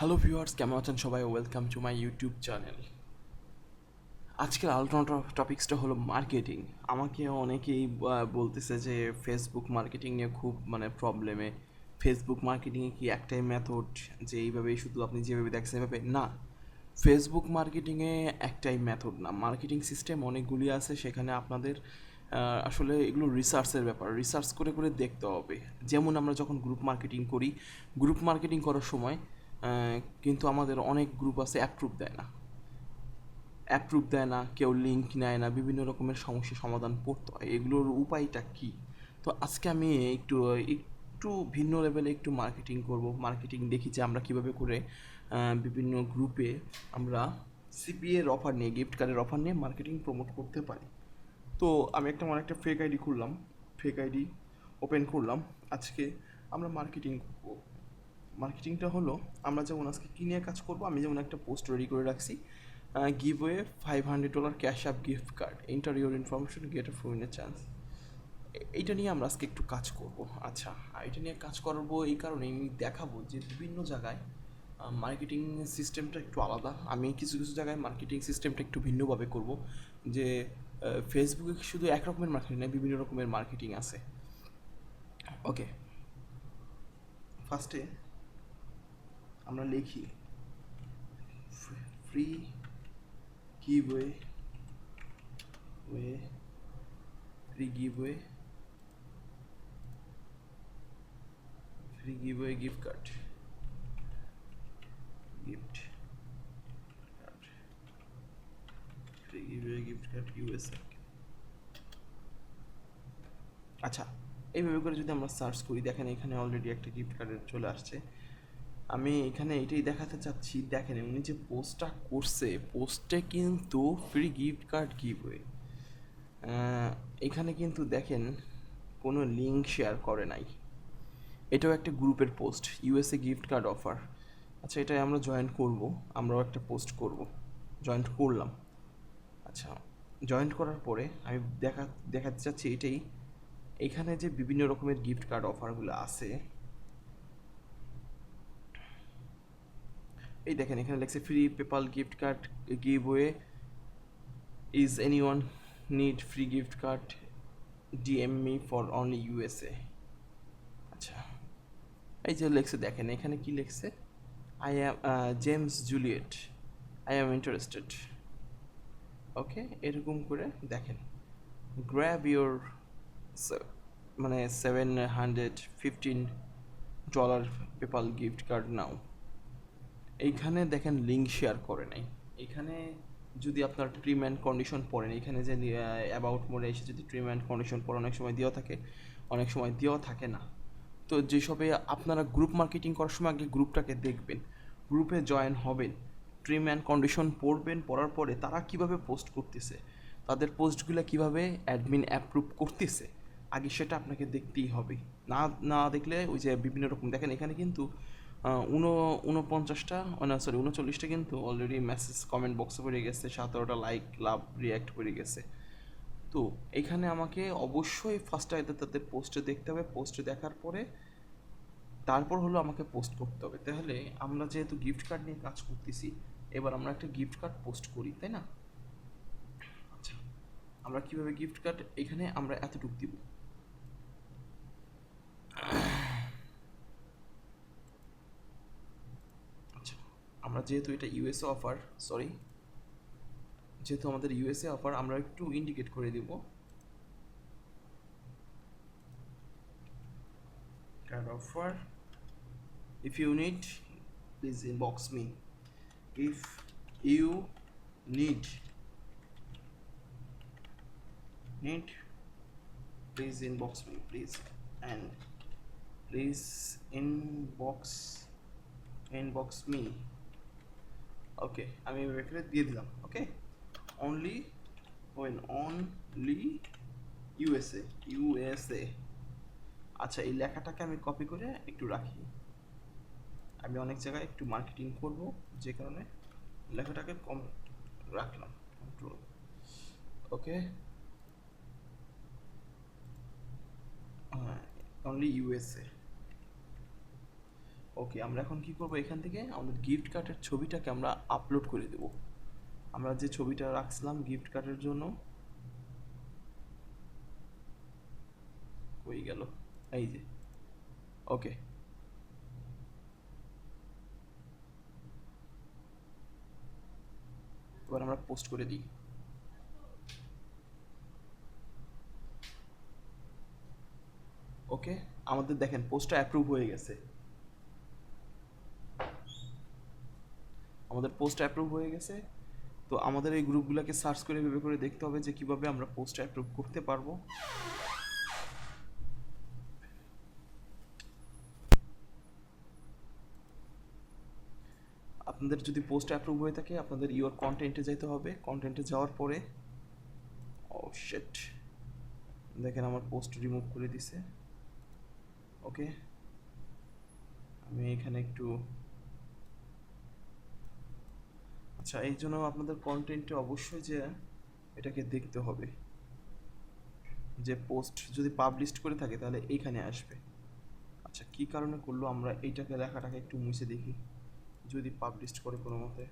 Hello viewers কেমন আছেন সবাই? Welcome to my YouTube channel আজকের আলোচনা টপিক্সটা হলো মার্কেটিং আমাকে অনেকেই বলতেছে যে ফেসবুক মার্কেটিং নিয়ে খুব মানে প্রবলেমে ফেসবুক মার্কেটিংয়ে কি একটাই মেথড যে এইভাবে শুধু আপনি যেভাবে দেখছেন এভাবে? না ফেসবুক মার্কেটিংয়ে একটাই মেথড না। মার্কেটিং সিস্টেম অনেকগুলি আছে, সেখানে আপনাদের আসলে এগুলো রিসার্চের ব্যাপার। রিসার্চ করে করে দেখতে হবে। যেমন আমরা যখন গ্রুপ মার্কেটিং করি গ্রুপ মার্কেটিং করার সময় কিন্তু আমাদের অনেক গ্রুপ আছে অ্যাপ্রুভ দেয় না। অ্যাপ্রুভ দেয় না, কেউ লিঙ্ক নেয় না, বিভিন্ন রকমের সমস্যার সমাধান করতে হয়। এগুলোর উপায়টা কী? তো আজকে আমি একটু একটু ভিন্ন লেভেলে একটু মার্কেটিং করব। মার্কেটিং দেখি যে আমরা কীভাবে করে বিভিন্ন গ্রুপে আমরা সিপিএর অফার নিয়ে গিফট কার্ডের অফার নিয়ে মার্কেটিং প্রমোট করতে পারি। তো আমি একটা, আমার একটা ফেক আইডি খুললাম। ফেক আইডি ওপেন করলাম। আজকে আমরা মার্কেটিং মার্কেটিংটা হলো, আমরা যেমন আজকে কী নিয়ে কাজ করব, আমি যেমন একটা পোস্ট রেডি করে রাখছি। Giveaway five hundred dollar cash app gift card enter your information get phone a chance এইটা নিয়ে আমরা আজকে একটু কাজ করব। আচ্ছা এটা নিয়ে কাজ করব এই কারণে আমি দেখাবো যে বিভিন্ন জায়গায় মার্কেটিং সিস্টেমটা একটু আলাদা। আমি কিছু কিছু জায়গায় মার্কেটিং সিস্টেমটা একটু ভিন্নভাবে করব। যে ফেসবুকে শুধু এক রকমের মার্কেটিং নয়, বিভিন্ন রকমের মার্কেটিং আছে। ওকে ফার্স্টে আমরা লিখি। Free giveaway way free giveaway free gift gift card free giveaway gift card USA আচ্ছা এইভাবে করে যদি আমরা সার্চ করি, দেখেন এখানে অলরেডি একটা গিফট কার্ডের চলে আসছে। আমি এখানে এটাই দেখাতে চাচ্ছি, দেখেন উনি যে পোস্টটা করছে পোস্টে কিন্তু ফ্রি গিফট কার্ড গিভওয়ে এখানে কিন্তু দেখেন কোনো লিঙ্ক শেয়ার করে নাই। এটাও একটা গ্রুপের post USA gift card offer আচ্ছা এটাই আমরা জয়েন্ট করব, আমরাও একটা পোস্ট করব। জয়েন্ট করলাম। আচ্ছা জয়েন্ট করার পরে আমি দেখা, দেখাতে চাচ্ছি এটাই। এখানে যে বিভিন্ন রকমের গিফট কার্ড অফারগুলো আছে এই দেখেন, এখানে লেখছে free PayPal gift card giveaway is anyone need free gift card DM me for only USA আচ্ছা এই যে লেখছে, দেখেন, এখানে কি লেখছে? I am James Juliet I am interested okay এরকম করে দেখেন। গ্র্যাব ইউর মানে seven hundred fifteen dollar PayPal gift card now এইখানে দেখেন লিঙ্ক শেয়ার করে নাই। এখানে যদি আপনার ট্রিম অ্যান্ড কন্ডিশন পড়েন, এখানে যে অ্যাবাউট মোডে এসে যদি ট্রিম অ্যান্ড কন্ডিশন পড়ে, অনেক সময় দেওয়া থাকে, অনেক সময় দেওয়া থাকে না। তো যেসবে আপনারা গ্রুপ মার্কেটিং করার সময় আগে গ্রুপটাকে দেখবেন গ্রুপে জয়েন হবেন ট্রিম অ্যান্ড কন্ডিশন পড়বেন, পড়ার পরে তারা কীভাবে পোস্ট করতেছে, তাদের পোস্টগুলো কীভাবে অ্যাডমিন অ্যাপ্রুভ করতেছে, আগে সেটা আপনাকে দেখতেই হবে। না না দেখলে ওই যে বিভিন্ন রকম, দেখেন এখানে কিন্তু উনো, উনপঞ্চাশটা না সরি উনচল্লিশটা কিন্তু অলরেডি মেসেজ কমেন্ট বক্সে পড়ে গেছে, সতেরোটা লাইক লাভ রিয়াক্ট করে গেছে। তো এখানে আমাকে অবশ্যই ফার্স্ট আগে তাদের পোস্টে দেখতে হবে পোস্টে দেখার পরে তারপর হলো আমাকে পোস্ট করতে হবে। তাহলে আমরা যেহেতু গিফট কার্ড নিয়ে কাজ করতেছি, এবার আমরা একটা গিফট কার্ড পোস্ট করি, তাই না? আচ্ছা আমরা কীভাবে গিফট কার্ড এখানে আমরা এতটুকু দিব আচ্ছা আমরা যেহেতু এটা ইউএসএ অফার সরি যেহেতু আমাদের ইউএসএ অফার আমরা একটু ইন্ডিকেট করে দিব। Card offer if you need please inbox me if you need need please inbox me please and please inbox inbox inbox me okay আমি এখানে দিয়ে দিলাম okay only when only USA USA আচ্ছা এই লেখাটাকে আমি কপি করে একটু রাখি। আমি অনেক জায়গায় একটু মার্কেটিং করব, যে কারণে লেখাটাকে কম রাখলাম control okay only USA okay আমরা এখন কি করব? এখান থেকে আমাদের গিফট কার্ডের ছবিটাকে আমরা আপলোড করে দেব। আমরা যে ছবিটা রাখছিলাম গিফট কার্ডের জন্য কই গেল। এই যে। ওকে এবার আমরা পোস্ট করে দিই। ওকে আমাদের দেখেন পোস্টটা অ্যাপ্রুভ হয়ে গেছে। আমাদের পোস্ট অ্যাপ্রুভ হয়ে গেছে। তো আমাদের এই গ্রুপগুলোকে সার্চ করে ভেবে করে দেখতে হবে যে কীভাবে আমরা পোস্ট অ্যাপ্রুভ করতে পারব। আপনাদের যদি পোস্ট অ্যাপ্রুভ হয়ে থাকে, আপনাদের ইওর কন্টেন্টে যেতে হবে। কন্টেন্টে যাওয়ার পরে ও শিট দেখেন আমার পোস্ট রিমুভ করে দিছে। ওকে আমি এখানে একটু আচ্ছা এই জন্য আপনাদের কন্টেন্টে অবশ্যই যে এটাকে দেখতে হবে। যে পোস্ট যদি পাবলিশ করে থাকে, তাহলে এইখানে আসবে। আচ্ছা কি কারণে করল? আমরা এইটাকে লেখাটাকে একটু মুছে দেখি, যদি পাবলিশ করে কোনো মতে।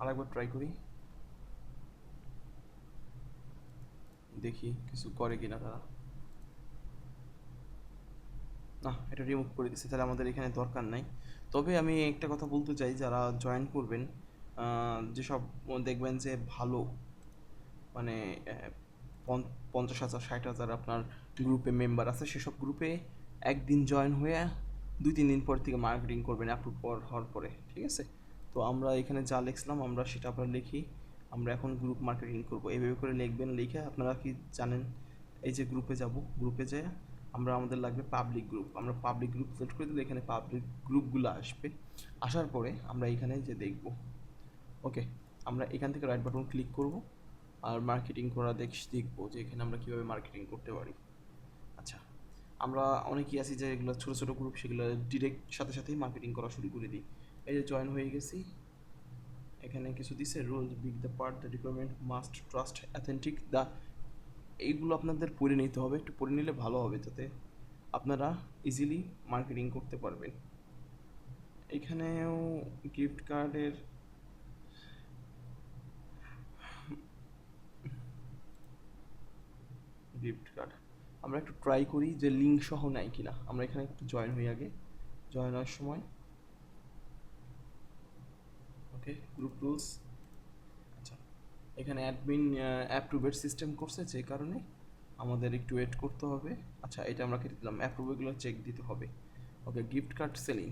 আরেকবার ট্রাই করি। দেখি কিছু করে কিনা তারা। না এটা রিমুভ করে দিচ্ছে তাহলে আমাদের এখানে দরকার নাই। তবে আমি একটা কথা বলতে চাই, যারা জয়েন করবেন যেসব দেখবেন যে ভালো মানে পঞ্চাশ হাজার, ষাট হাজার আপনার গ্রুপে মেম্বার আছে, সেসব গ্রুপে একদিন জয়েন হয়ে দুই, তিন দিন পর থেকে মার্কেটিং করবেন অ্যাপ্রুভ হওয়ার পরে, ঠিক আছে? তো আমরা এখানে যা লিখলাম আমরা সেটা আপনার লিখি, আমরা এখন গ্রুপ মার্কেটিং করব। এইভাবে করে লিখবেন, লিখে আপনারা কি জানেন, এই যে গ্রুপে যাব গ্রুপে যেয়ে আমরা আমাদের লাগবে পাবলিক গ্রুপ আমরা পাবলিক গ্রুপ সিলেক্ট করে দিলে এখানে পাবলিক গ্রুপগুলো আসবে। আসার পরে আমরা এখানে যে দেখব। ওকে আমরা এখান থেকে রাইট বাটন ক্লিক করব। আর মার্কেটিং করা দেখ, দেখব যে এখানে আমরা কীভাবে মার্কেটিং করতে পারি। আচ্ছা আমরা অনেকেই আছি যে এগুলো ছোটো ছোটো গ্রুপ সেগুলো ডিরেক্ট সাথে সাথেই মার্কেটিং করা শুরু করে দিই। এই যে জয়েন হয়ে গেছি। এখানে কিছু দিছে rules big the part the requirement must trust authentic the এইগুলো আপনাদের পড়ে নিতে হবে, একটু পড়ে নিলে ভালো হবে যাতে আপনারা ইজিলি মার্কেটিং করতে পারবেন। এখানেও গিফট কার্ডের গিফট কার্ড আমরা একটু ট্রাই করি যে লিঙ্ক সহ নেয় কিনা। আমরা এখানে একটু জয়েন হই আগে। জয়েন হওয়ার সময় ওকে গ্রুপ রুলস এখানে অ্যাডমিন অ্যাপ্রুভের সিস্টেম করছে যে কারণে আমাদের একটু ওয়েট করতে হবে। আচ্ছা এটা আমরা কেটে দিলাম? অ্যাপ্রুভেগুলো চেক দিতে হবে। Okay gift card selling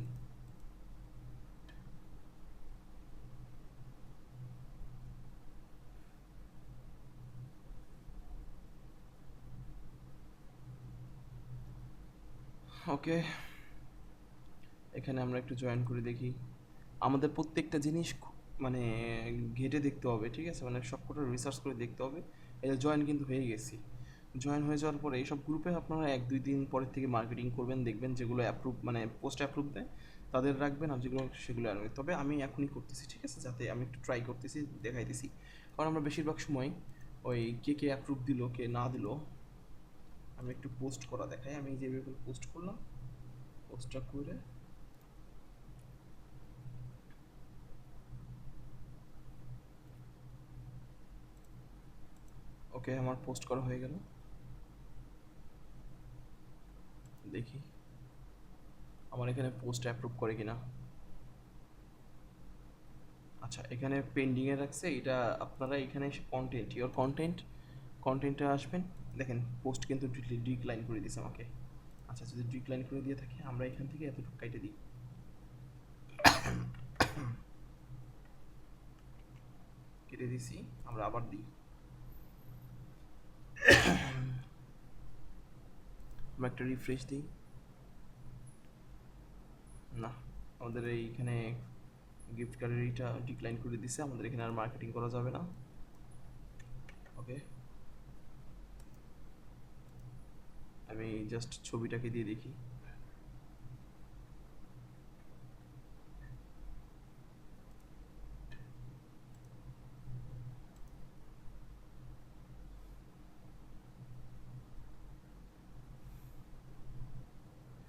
okay, এখানে আমরা একটু জয়েন করে দেখি। আমাদের প্রত্যেকটা জিনিস মানে ঘেটে দেখতে হবে, ঠিক আছে? মানে সবকটা রিসার্চ করে দেখতে হবে। এটা জয়েন কিন্তু হয়ে গেছি। জয়েন হয়ে যাওয়ার পরে এইসব গ্রুপে আপনারা এক, দুই দিন পরের থেকে মার্কেটিং করবেন, দেখবেন যেগুলো অ্যাপ্রুভ মানে পোস্ট অ্যাপ্রুভ দেয়, তাদের রাখবেন আর যেগুলো, সেগুলো আনবে তবে আমি এখনই করতেছি, ঠিক আছে? যাতে আমি একটু ট্রাই করতেছি, দেখাইতেছি। কারণ আমরা বেশিরভাগ সময় ওই কে কে অ্যাপ্রুভ দিল, কে না দিল, আমি একটু পোস্ট করা দেখাই। আমি যেভাবে পোস্ট করলাম। পোস্টটা করে ওকে আমার পোস্ট করা হয়ে গেল। দেখি আমার এখানে পোস্ট অ্যাপ্রুভ করে কিনা। আচ্ছা এখানে পেন্ডিংয়ে রাখছে, এটা আপনারা এখানে এসে কন্টেন্ট ইওর কন্টেন্ট কন্টেন্টে আসবেন। দেখেন পোস্ট কিন্তু ডিক্লাইন করে দিয়েছে আমাকে। আচ্ছা যদি ডিক্লাইন করে দিয়ে থাকে, আমরা এখান থেকে এতটুকু কাইটে দিই। কেটে দিছি আমরা আবার দিই। একটা রিফ্রেশ দিই না, আমাদের এইখানে গিফট গ্যালারিটা ডিক্লাইন করে দিছে, আমাদের এখানে আর মার্কেটিং করা যাবে না। ওকে আমি জাস্ট ছবিটাকে দিয়ে দেখি।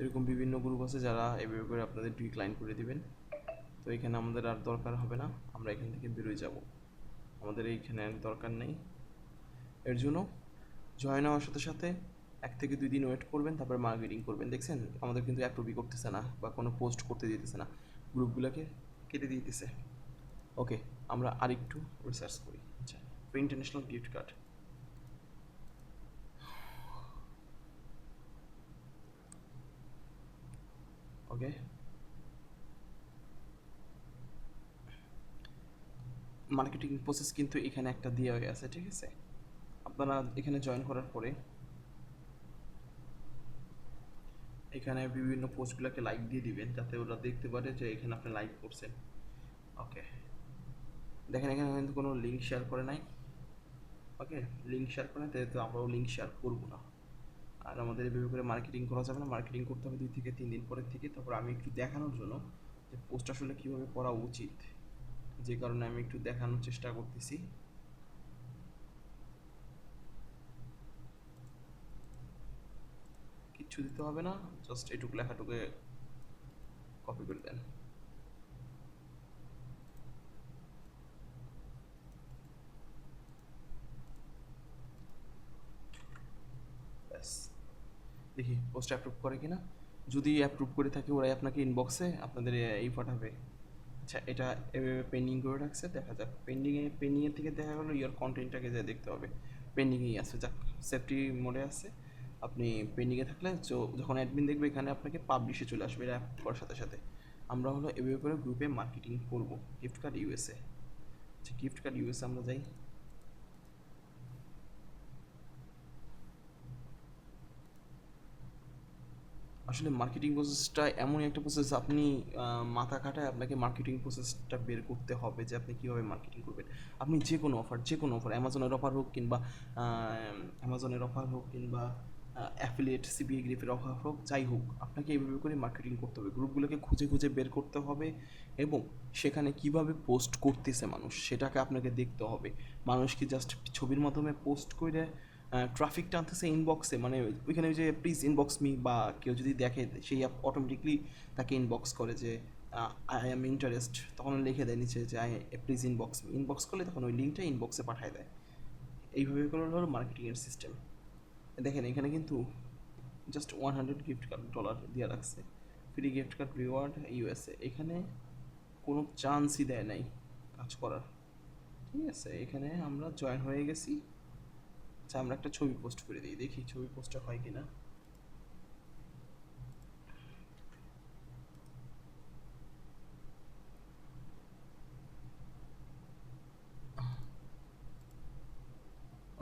এরকম বিভিন্ন গ্রুপ আছে যারা এভাবে করে আপনাদের ডিক্লাইন করে দিবেন। তো এখানে আমাদের আর দরকার হবে না, আমরা এখান থেকে বেরোয় যাব। আমাদের এইখানে আর দরকার নেই। এর জন্য জয়েন হওয়ার সাথে সাথে এক থেকে দুই দিন ওয়েট করবেন, তারপর মার্কেটিং করবেন। দেখছেন, আমাদের কিন্তু অ্যাপ্রুভই করতেছে না বা কোনো পোস্ট করতে দিতেছে না। গ্রুপগুলোকে কেটে দিতেছে। ওকে আমরা আরেকটু রিসার্চ করি। আচ্ছা international gift card okay marketing process কিন্তু এখানে একটা দেওয়া হয়ে আছে ঠিক আছে? আপনারা এখানে জয়েন করার পরে এখানে বিভিন্ন পোস্টগুলোকে লাইক দিয়ে দিবেন, যাতে ওরা দেখতে পারে যে এখানে আপনি লাইক করছেন। ওকে দেখেন, এখানে কিন্তু কোনো লিঙ্ক শেয়ার করে নাই। ওকে লিঙ্ক শেয়ার করে নাই তো আমরাও লিঙ্ক শেয়ার করব না। আর আমাদের এভাবে করে মার্কেটিং করা যাবে না। মার্কেটিং করতে হবে দুই থেকে তিন দিন পরের থেকে। তারপর আমি একটু দেখানোর জন্য যে পোস্ট আসলে কীভাবে করা উচিত। যে কারণে আমি একটু দেখানোর চেষ্টা করতেছি। কিচ্ছু দিতে হবে না। জাস্ট এটুকু লেখাটুকে কপি করে দেন। দেখি পোস্ট অ্যাপ্রুভ করে কিনা। যদি অ্যাপ্রুভ করে থাকে ওরাই আপনাকে ইনবক্সে আপনাদের এই পাঠাবে আচ্ছা এটা এভাবে পেন্ডিং করে রাখছে, দেখা যাক। পেন্ডিংয়ে পেন্ডিংয়ের থেকে দেখা গেলো ইয়ার কন্টেন্টটাকে যা দেখতে হবে। পেন্ডিংয়েই আছে, যাক সেফটি মোডে আছে। আপনি পেন্ডিংয়ে থাকলে যখন অ্যাডমিন দেখবে, এখানে আপনাকে পাবলিশে চলে আসবে এটা করার সাথে সাথে। আমরা হলো এভাবে করে গ্রুপে মার্কেটিং করব গিফট কার্ড ইউএসএ আচ্ছা গিফট কার্ড ইউএসএ আমরা যাই। আসলে মার্কেটিং প্রসেসটা এমনই একটা প্রসেস আপনি মাথা খাটায় আপনাকে মার্কেটিং প্রসেসটা বের করতে হবে যে আপনি কীভাবে মার্কেটিং করবেন। আপনি যে কোনো অফার যে কোনো অফার অ্যামাজনের অফার হোক কিংবা অ্যামাজনের অফার হোক কিংবা অ্যাফিলিয়েট সিবিএ গ্রিপের অফার হোক, যাই হোক, আপনাকে এইভাবে করে মার্কেটিং করতে হবে। গ্রুপগুলোকে খুঁজে খুঁজে বের করতে হবে এবং সেখানে কীভাবে পোস্ট করতেছে মানুষ, সেটাকে আপনাকে দেখতে হবে। মানুষ কি জাস্ট ছবির মাধ্যমে পোস্ট করে ট্রাফিক টানতেছে ইনবক্সে মানে ওইখানে যে প্লিজ ইনবক্স মি বা কেউ যদি দেখে, সেই অ্যাপ অটোমেটিকলি তাকে ইনবক্স করে যে আই এম ইন্টারেস্ট তখন লিখে দেয় নিচে যে I please inbox me inbox করলে তখন ওই লিঙ্কটা ইনবক্সে পাঠিয়ে দেয়। এইভাবে করে হলো মার্কেটিংয়ের সিস্টেম দেখেন, এখানে কিন্তু just one hundred gift card dollar দেওয়া রাখছে। Free gift card reward USA এখানে কোনো চান্সই দেয় নাই কাজ করার। ঠিক আছে, এখানে আমরা জয়েন হয়ে গেছি। আচ্ছা আমরা একটা ছবি পোস্ট করে দিই, দেখি ছবি পোস্টটা হয় কিনা।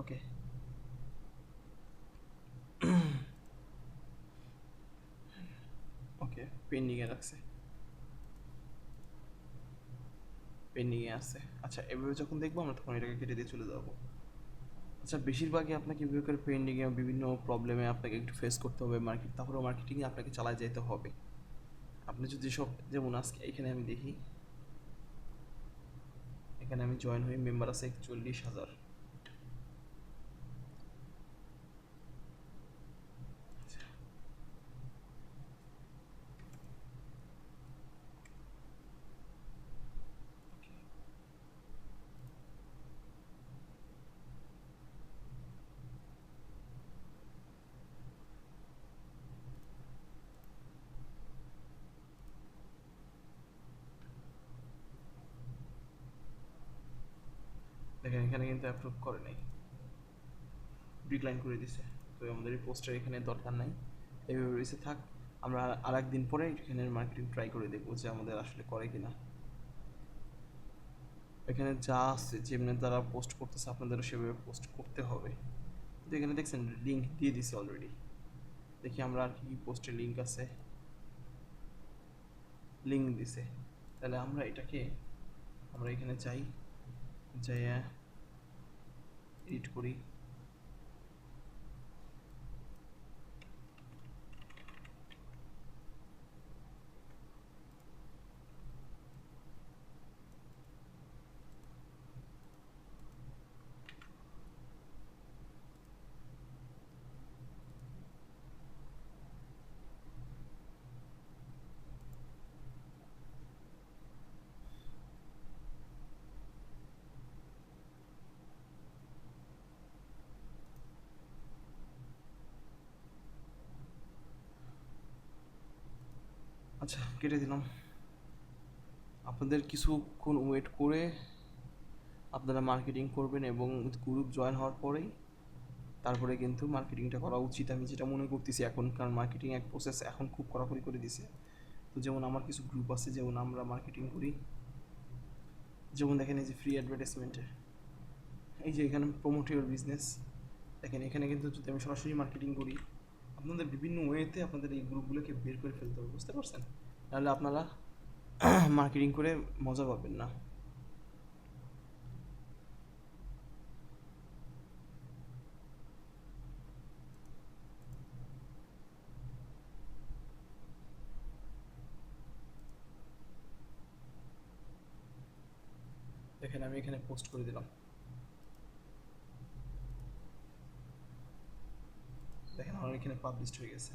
ওকে ওকে পেন্ডিংয়ে রাখছে। পেন্ডিংয়ে আছে। আচ্ছা এভাবে যখন দেখব, আমরা তখন এটাকে কেটে দিয়ে চলে যাব। আচ্ছা বেশিরভাগই আপনাকে বিবেক করে পেন্ডিংয়ে বিভিন্ন প্রবলেমে আপনাকে একটু ফেস করতে হবে মার্কেট তারপরেও মার্কেটিংয়ে আপনাকে চালায় যেতে হবে। আপনি যদি সব যেমন আজকে এখানে আমি দেখি, এখানে আমি জয়েন হই মেম্বার আছে একচল্লিশ হাজার দেখেন এখানে কিন্তু অ্যাপ্রুভ করে নাই। ডিক্লাইন করে দিছে। তো আমাদের এই পোস্টার এখানে দরকার নাই। এইভাবে রয়েছে, থাক। আমরা আর একদিন পরে এখানে মার্কেটিং ট্রাই করে দেখব যে আমাদের আসলে করে কিনা। এখানে যা আছে, যেমনি তারা পোস্ট করতেছে, আপনাদেরও সেভাবে পোস্ট করতে হবে। তো এখানে দেখছেন লিঙ্ক দিয়ে দিছে অলরেডি দেখি আমরা আর কি পোস্টের লিঙ্ক আছে। লিঙ্ক দিছে। তাহলে আমরা এটাকে, আমরা এখানে চাই যাইয়া এডিট করি। আচ্ছা কেটে দিলাম। আপনাদের কিছুক্ষণ ওয়েট করে আপনারা মার্কেটিং করবেন এবং গ্রুপ জয়েন হওয়ার পরেই তারপরে কিন্তু মার্কেটিংটা করা উচিত। আমি যেটা মনে করতেছি এখন কারণ মার্কেটিং এক প্রসেস এখন খুব কড়াকড়ি করে দিছে। তো যেমন আমার কিছু গ্রুপ আছে, যেমন আমরা মার্কেটিং করি। যেমন দেখেন এই যে ফ্রি অ্যাডভার্টাইজমেন্টে এই যে এখানে প্রমোট ইউর বিজনেস দেখেন এখানে কিন্তু যদি আমি সরাসরি মার্কেটিং করি আপনাদের বিভিন্ন ওয়েতে আপনাদের এই গ্রুপগুলোকে বের করে ফেলতে হবে, বুঝতে পারছেন? নাহলে আপনারা মার্কেটিং করে মজা পাবেন না। দেখেন, আমি এখানে পোস্ট করে দিলাম দেখেন আমার এখানে পাবলিশড হয়ে গেছে।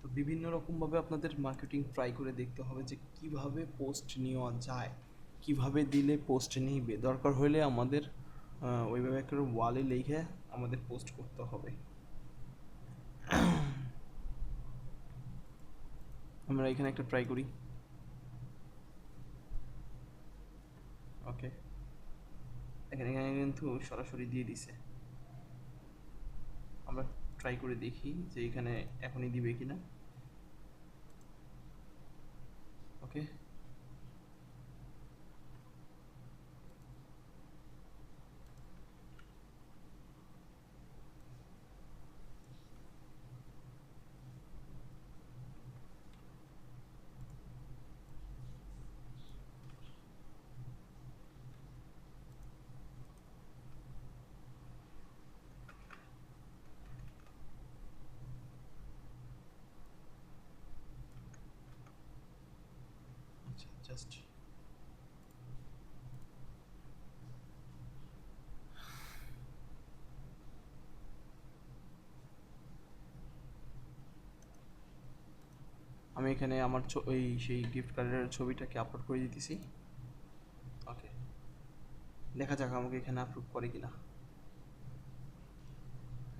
তো বিভিন্ন রকমভাবে আপনাদের মার্কেটিং ট্রাই করে দেখতে হবে যে কীভাবে পোস্ট নেওয়া যায়, কীভাবে দিলে পোস্ট নিবে দরকার হলে আমাদের ওইভাবে একটা ওয়ালে লিখে আমাদের পোস্ট করতে হবে। আমরা এখানে একটা ট্রাই করি। ওকে এখানে কিন্তু সরাসরি দিয়ে দিছে। আমরা ট্রাই করে দেখি যে এখানে এখনই দিবে কিনা। ওকে আচ্ছা জাস্ট আমি এখানে আমার ওই সেই গিফট কার্ডের ছবিটাকে আপলোড করে দিতেছি। ওকে দেখা যাক আমাকে এখানে আপলোড করে কিনা।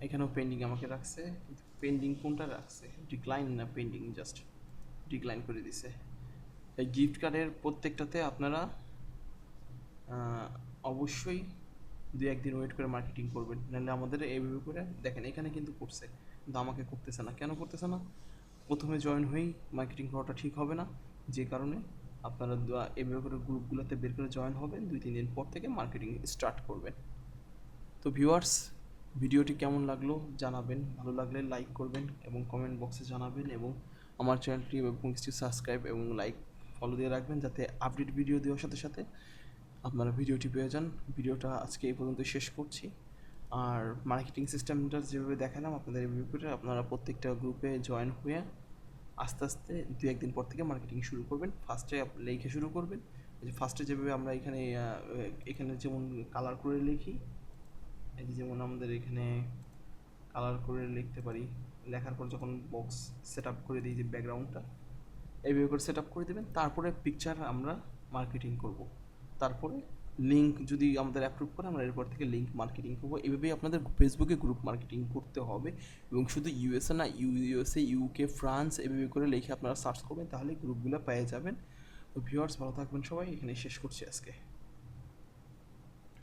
এখানেও পেন্ডিং আমাকে রাখছে পেন্ডিং কোনটা রাখছে? ডিক্লাইন না পেন্ডিং জাস্ট ডিক্লাইন করে দিছে। এই গিফট কার্ডের প্রত্যেকটাতে আপনারা অবশ্যই দু একদিন ওয়েট করে মার্কেটিং করবেন। নাহলে আমাদের এইভাবে করে, দেখেন এখানে কিন্তু করছে, কিন্তু আমাকে করতেছে না। কেন করতেছে না? প্রথমে জয়েন হয়েই মার্কেটিং করাটা ঠিক হবে না। যে কারণে আপনারা এভাবে করে গ্রুপগুলোতে বের করে জয়েন হবেন দুই তিন দিন পর থেকে মার্কেটিং স্টার্ট করবেন। তো ভিউয়ার্স ভিডিওটি কেমন লাগল জানাবেন। ভালো লাগলে লাইক করবেন এবং কমেন্ট বক্সে জানাবেন এবং আমার চ্যানেলটি এবং কিছু সাবস্ক্রাইব এবং লাইক ফলো দিয়ে রাখবেন যাতে আপডেট ভিডিও দেওয়ার সাথে সাথে আপনারা ভিডিওটি পেয়ে যান। ভিডিওটা আজকে এই পর্যন্ত শেষ করছি। আর মার্কেটিং সিস্টেমটা যেভাবে দেখালাম, আপনাদের করে আপনারা প্রত্যেকটা গ্রুপে জয়েন হয়ে আস্তে আস্তে দু একদিন পর থেকে মার্কেটিং শুরু করবেন। ফার্স্টে লিখে শুরু করবেন। ফার্স্টে যেভাবে আমরা এখানে এখানে যেমন কালার করে লিখি, এই যেমন আমাদের এখানে কালার করে লিখতে পারি। লেখার পর যখন বক্স সেট আপ করে দিই যে ব্যাকগ্রাউন্ডটা এইভাবে করে সেট আপ করে দেবেন। তারপরে পিকচার আমরা মার্কেটিং করব। তারপরে লিঙ্ক যদি আমাদের অ্যাপ্রুভ করে, আমরা এরপর থেকে লিঙ্ক মার্কেটিং করব। এভাবেই আপনাদের ফেসবুকে গ্রুপ মার্কেটিং করতে হবে এবং শুধু ইউএসএ না ইউ ইউএসএ ইউকে ফ্রান্স এভাবে করে লিখে আপনারা সার্চ করবেন তাহলে গ্রুপগুলো পেয়ে যাবেন। তো ভিউয়ার্স ভালো থাকবেন সবাই এখানে শেষ করছি আজকে।